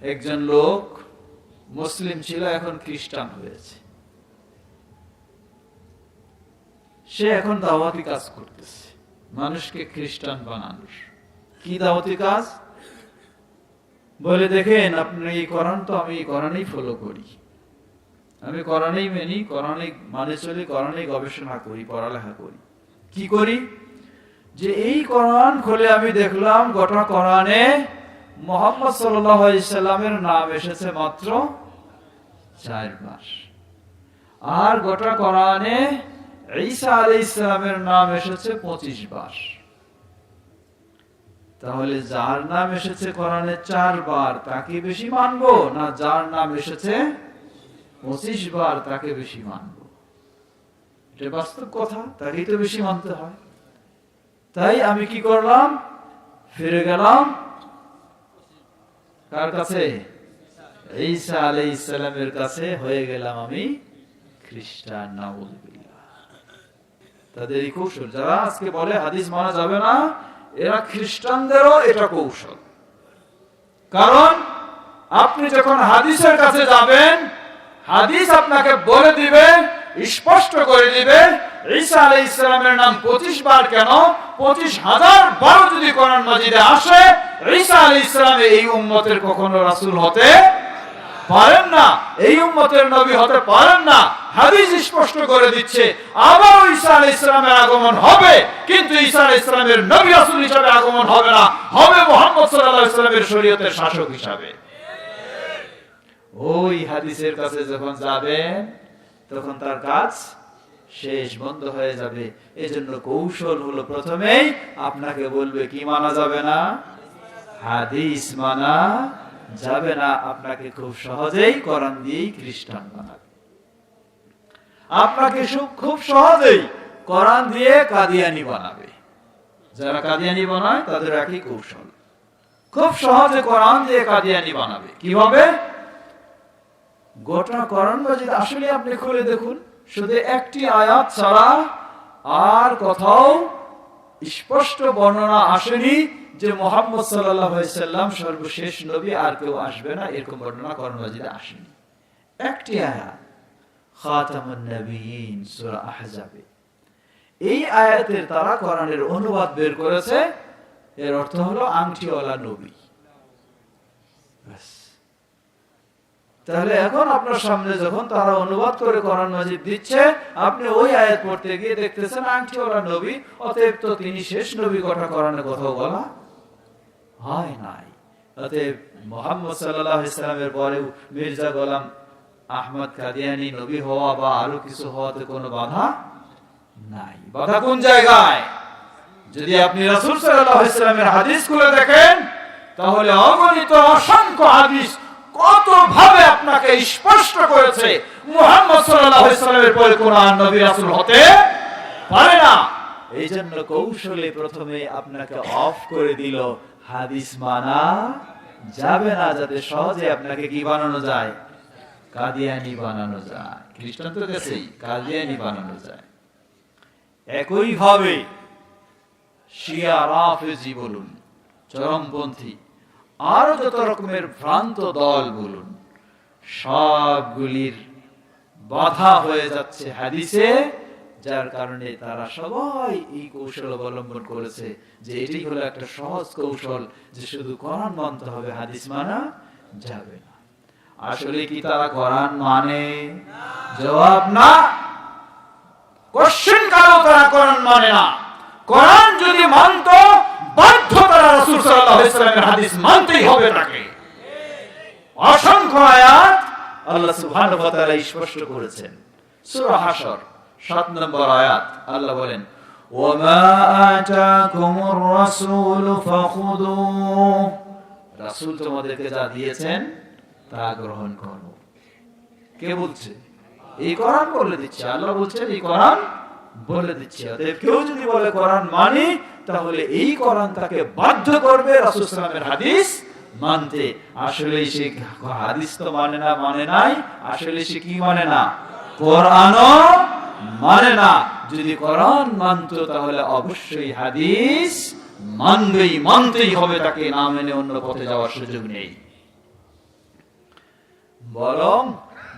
একজন লোক মুসলিম ছিল, এখন খ্রিস্টান হয়েছে। সে এখন দাওয়াতি কাজ করতেছে। মানুষকে খ্রিস্টান বানানোর। কি দাওয়াতি কাজ? বলে, দেখেন, আপনি এই করান তো আমি এই কোরআনই ফলো করি। আমি করানেই মেনি, কোরআনে মানে চলি কোরআনে গবেষণা করি, পড়ালেখা করি। কি করি? যে এই করান খুলে আমি দেখলাম, গোটা কোরআনে মোহাম্মদ সাল্লামের নাম এসেছে মাত্র চারবার। আর গোটা কোরআনে ঈসা আলী ইসলামের নাম এসেছে পঁচিশ বার তাহলে যার নাম এসেছে কোরআনে চারবার, তাকে বেশি মানবো না যার নাম এসেছে পঁচিশ বার তাকে বেশি মানবো? এটা বাস্তব কথা, তাকেই তো বেশি মানতে হয়। তাই আমি কি করলাম? ফিরে গেলাম কার কাছে? ঈসা আলাই ইসলামের কাছে হয়ে গেলাম আমি খ্রিস্টান তাদের এই কৌশল, যারা আজকে বলে হাদিস মানা যাবে না, এরা খ্রিস্টানদেরও এটা কৌশল। কারণ আপনি যখন হাদিসের কাছে যাবেন, হাদিস আপনাকে বলে দিবে স্পষ্ট করে দিবে ঈসা আলাই ইসলামের নাম পঁচিশ বার কেন? পঁচিশ হাজার বার যদি কোরআন মাজিদে আসে, ঈসা আলাই ইসলামে এই উম্মতের কখনো রাসূল হতে পারেন না। এই উম্মতের নবী হতে পারেন না। হাদিস স্পষ্ট করে দিচ্ছে আবার ঈসা আলাইহিস ইসলামের আগমন হবে, কিন্তু ঈসা আলাইহিস ইসলামের নবী রাসূল হিসাবে আগমন হবে না। হবে মুহাম্মদ সাল্লাল্লাহু আলাইহি সাল্লামের শরীয়তের শাসক হিসাবে। ওই হাদিসের কাছে যখন যাবেন তখন তার কাজ শেষ, বন্ধ হয়ে যাবে। এজন্য কৌশল হলো প্রথমেই আপনাকে বলবে, কি মানা যাবে না? হাদিস মানা যাবে না। আপনাকে খুব সহজেই করান দিয়েই খ্রিস্টান বানাবে। আপনাকে খুব সহজেই কোরআন দিয়ে কাদিয়ানি বানাবে। যারা কাদিয়ানি বানায়, তাদের একই কৌশল। খুব সহজে কোরআন দিয়ে কাদিয়ানি বানাবে। কীভাবে? গোটা কোরআন মাজিদ, আসলে আপনি খুলে দেখুন, শুধু একটি আয়াত ছাড়া আর কোথাও স্পষ্ট বর্ণনা আসেনি যে মোহাম্মদ সাল্লাম সর্বশেষ নবী আর কেউ আসবে না, এরকম বর্ণনা কোরআন মাজিদে আসেনি। একটি আয়াত, খাতামুন নবীন, সূরা এই আয়াতের তারা কোরআনের অনুবাদ বের করেছে, এর অর্থ হলো আংটিওয়ালা নবী। তাহলে এখন আপনার সামনে যখন তারা অনুবাদ করে কোরআন মাজিদ দিচ্ছে, আপনি ওই আয়াত পড়তে গিয়ে দেখতেছেন আংটিওয়ালা নবী, অতএব তো তিনি শেষ নবী কথা কোরআনে কোথাও বলা হয় নাই। অতএব মোহাম্মদ সাল্লাহ ইসলামের পরেও মির্জা গোলাম আহমদ কাদিয়ানি নবী হওয়া বা আরও কিছু হওয়াতে কোনো বাধা নাই। বাধা কোন জায়গায়? যদি আপনি রাসূল সাল্লাল্লাহু আলাইহি সাল্লামের হাদিস খুলে দেখেন, তাহলে অগণিত অসংখ্য হাদিস কত ভাবে আপনাকে স্পষ্ট করেছে মুহাম্মদ সাল্লাল্লাহু আলাইহি সাল্লামের পরে নবী রাসূল হতে পারে না? এই জন্য কৌশলে প্রথমে আপনাকে অফ করে দিল, হাদিস মানা যাবে না, যাতে সহজে আপনাকে কি বানানো যায়? কাদিয়ানি বানানো যায়। খ্রিস্টান তো গেছেই, কাদিয়ানি বানানো যায়। একই ভাবে শিয়া, রাফেজি বলুন, চরমপন্থী আরও যত রকমের ভ্রান্ত দল বলুন, সবগুলির বাধা হয়ে যাচ্ছে হাদিসে, যার কারণে তারা সবাই এই কৌশল অবলম্বন করেছে, যে এটি হলো একটা সহজ কৌশল, যে শুধু কোরআন মানতে হবে, হাদিস মানা যাবে না। আসলে কি তারা কোরআন মানে? জবাব না। কোশ্চেন কালো তারা কোরআন মানে না। কোরআন যদি মানত বাধ্য তারা রাসূল সাল্লাল্লাহু আলাইহি হাদিস মানতেই হবে তাকে। অসংখ্য আয়াত আল্লাহ সুবহানাহু ওয়া তাআলা স্পষ্ট করেছেন। সূরা হাশর 7 নম্বর আয়াত, আল্লাহ বলেন ওয়ামা আতাকুমুর রাসূল ফাখুদুহ রাসূল তোমাদেরকে যা দিয়েছেন, তা গ্রহণ করো। কে বলছে? এই কোরআন বলে দিচ্ছে। আল্লাহ বলছেন, এই কোরআন বলে দিচ্ছে অতএব কেউ যদি বলে কোরআন মানি, তাহলে এই কোরআন তাকে বাধ্য করবে রাসূল সাল্লামের হাদিস মানতে। আসলে সে হাদিস তো মানে না মানে নাই আসলে সে কি মানে না? কোরআনও মানে না। যদি কোরআন মানতো, তাহলে অবশ্যই হাদিস মানবেই, মানতেই হবে তাকে, না মেনে অন্য পথে যাওয়ার সুযোগ নেই। বরং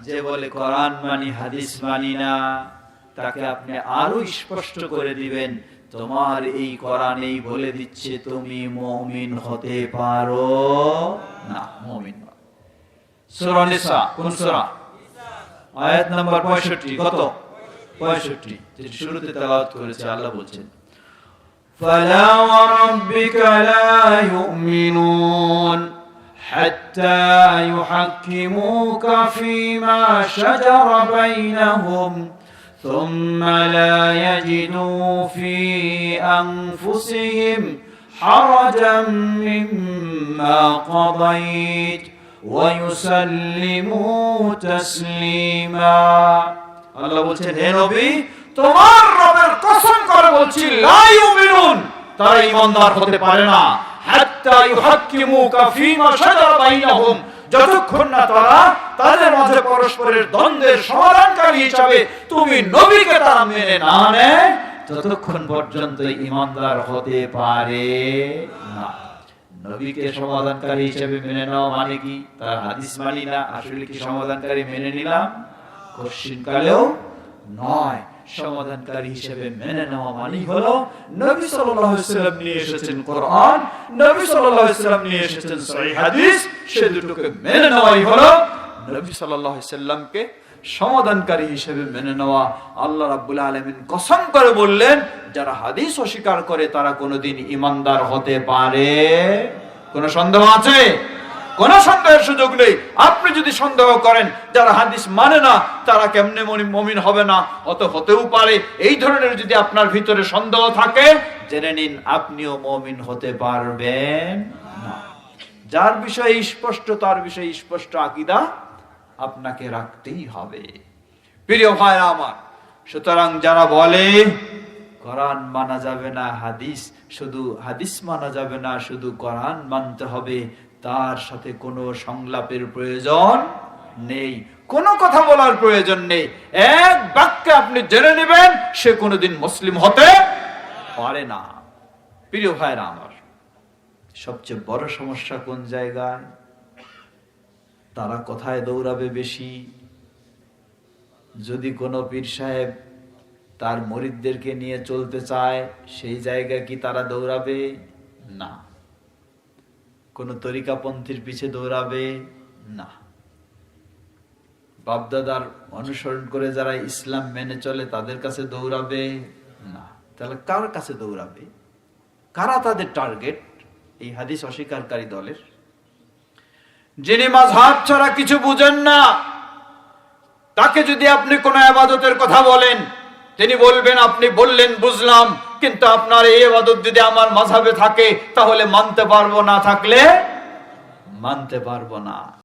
যে বলে কোরআন মানি, হাদিস মানি না তাকে আপনি আরো স্পষ্ট করে দিবেন তোমার এই কোরআনেই বলে দিচ্ছে তুমি মমিন হতে পারো না মমিন নয় সূরা নিসা কোন সূরা আয়াত নাম্বার 65 কত 65 যেটি শুরুতে তেলাওয়াত করেছে আল্লাহ বলছেন فلا وربك لا يؤمنون حتى يحكموك فيما شجر بينهم ثم لا يجدوا في أنفسهم حرجا مما قضيت ويسلموا تسليما আল্লাহ বলছেন হে নবী তোমার রবের কসম করে বলছি লা ইউমিনুন তারা ঈমানদার হতে পারে না হাত্তা ইউহাক্কিমুকা ফীমা শাজারা বাইনাহুম যতক্ষণ না তারা তাদের মাঝে পরস্পরের দ্বন্দ্বের সমাধানকারী হিসাবে তুমি নবীকে তারা মেনে না নেয় ততক্ষণ পর্যন্ত ইমানদার হতে পারে না। নবীকে সমাধানকারী হিসেবে মেনে নেওয়া মানে কি? তার হাদিস মানি না, আসলে কি সমাধানকারী মেনে নিলাম? কশিন কালেও নয়। সমাধানকারী হিসেবে মেনে নেওয়া মানে হলো নবী সাল্লাল্লাহু আলাইহি সাল্লাম নিয়ে এসেছেন কোরআন নবী সাল্লাল্লাহু আলাইহি সাল্লাম নিয়ে এসেছেন সহিহ হাদিস সে দুটোকে মেনে নেওয়াই হলো নবী সাল্লাল্লাহু আলাইহি সাল্লামকে সমাধানকারী হিসেবে মেনে নেওয়া। আল্লাহ রাব্বুল আলামিন কসম করে বললেন যারা হাদিস অস্বীকার করে তারা কোনোদিন ইমানদার হতে পারে। কোনো সন্দেহ আছে? কোন সন্দেহের সুযোগ নেই। আপনি যদি সন্দেহ করেন, যারা হাদিস মানে না, তারা কেমনে মনি- মমিন হবে না? অত হতেও পারে। এই ধরনের যদি আপনার ভিতরে সন্দেহ থাকে, জেনে নিন, আপনিও মমিন হতে পারবেন যার বিষয়ে স্পষ্ট, তার বিষয়ে স্পষ্ট আকিদা আপনাকে রাখতেই হবে। প্রিয় ভাইরা আমার, সুতরাং যারা বলে, কোরআন মানা যাবে না, হাদিস শুধু হাদিস মানা যাবে না, শুধু কোরআন মানতে হবে তার সাথে কোনো সংলাপের প্রয়োজন নেই। কোনো কথা বলার প্রয়োজন নেই। এক বাক্যে আপনি জেনে নেবেন, সে কোনোদিন মুসলিম হতে পারে না। প্রিয় ভাইরা আমার, সবচেয়ে বড় সমস্যা কোন জায়গায়? তারা কোথায় দৌড়াবে বেশি। যদি কোনো পীর সাহেব তার মরিদদেরকে নিয়ে চলতে চায়, সেই জায়গায় কি তারা দৌড়াবে? না। কোন তরিকাপন্থীর পিছে দৌড়াবে? না। বাপদাদার অনুসরণ করে যারা ইসলাম মেনে চলে, তাদের কাছে দৌড়াবে? না। তাহলে কার কাছে দৌড়াবে? কারা তাদের টার্গেট? এই হাদিস অস্বীকারী দলের। যিনি মাঝহাব ছাড়া কিছু বুঝেন না, তাকে যদি আপনি কোনো আবাদতের কথা বলেন, তিনি বলবেন, আপনি বললেন, বুঝলাম। কিন্তু আপনার এই আবাদত যদি আমার মাঝাবে থাকে, তাহলে মানতে পারব না থাকলে মানতে পারব না।